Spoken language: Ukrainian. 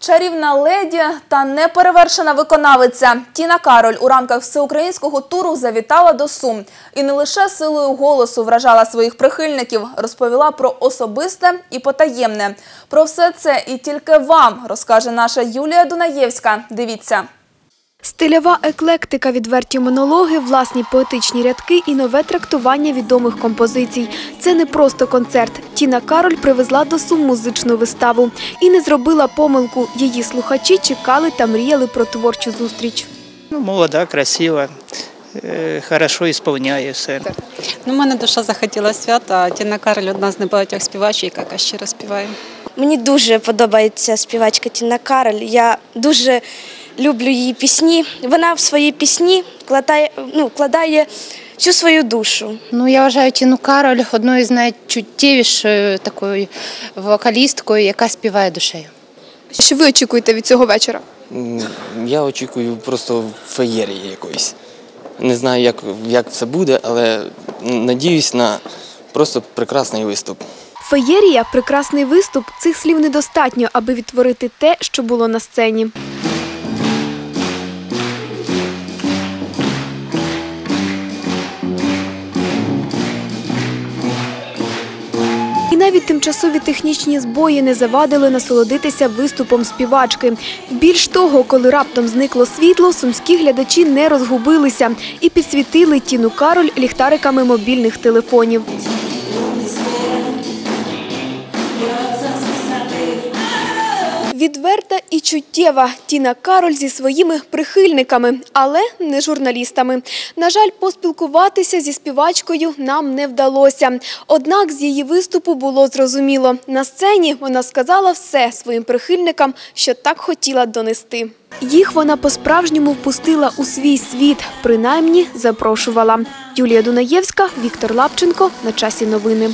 Чарівна леді та неперевершена виконавиця Тіна Кароль у рамках всеукраїнського туру завітала до Сум. І не лише силою голосу вражала своїх прихильників, розповіла про особисте і потаємне. Про все це і тільки вам розкаже наша Юлія Дунаєвська. Дивіться. Стильова еклектика, відверті монологи, власні поетичні рядки і нове трактування відомих композицій. Це не просто концерт. Тіна Кароль привезла до Сум музичну виставу і не зробила помилку. Її слухачі чекали та мріяли про творчу зустріч. Ну, молода, красива, е, хорошо ісполняє все. Ну, у мене душа захотіла свята, а Тіна Кароль одна з небагатьох співачок, яка щиро співає. Мені дуже подобається співачка Тіна Кароль. Я дуже люблю її пісні. Вона в свої пісні вкладає, ну, вкладає всю свою душу. Ну, я вважаю Тіну Кароль одною з найчуттєвішою такою вокалісткою, яка співає душею. Що ви очікуєте від цього вечора? Я очікую просто феєрії якоїсь. Не знаю, як, як це буде, але надіюсь на просто прекрасний виступ. Феєрія прекрасний виступ. Цих слів недостатньо, аби відтворити те, що було на сцені. Навіть тимчасові технічні збої не завадили насолодитися виступом співачки. Більш того, коли раптом зникло світло, сумські глядачі не розгубилися і підсвітили Тіну Кароль ліхтариками мобільних телефонів. Відверта і чуттєва Тіна Кароль зі своїми прихильниками, але не журналістами. На жаль, поспілкуватися зі співачкою нам не вдалося. Однак з її виступу було зрозуміло. На сцені вона сказала все своїм прихильникам, що так хотіла донести. Їх вона по-справжньому впустила у свій світ, принаймні запрошувала. Юлія Дунаєвська, Віктор Лапченко. На часі новини.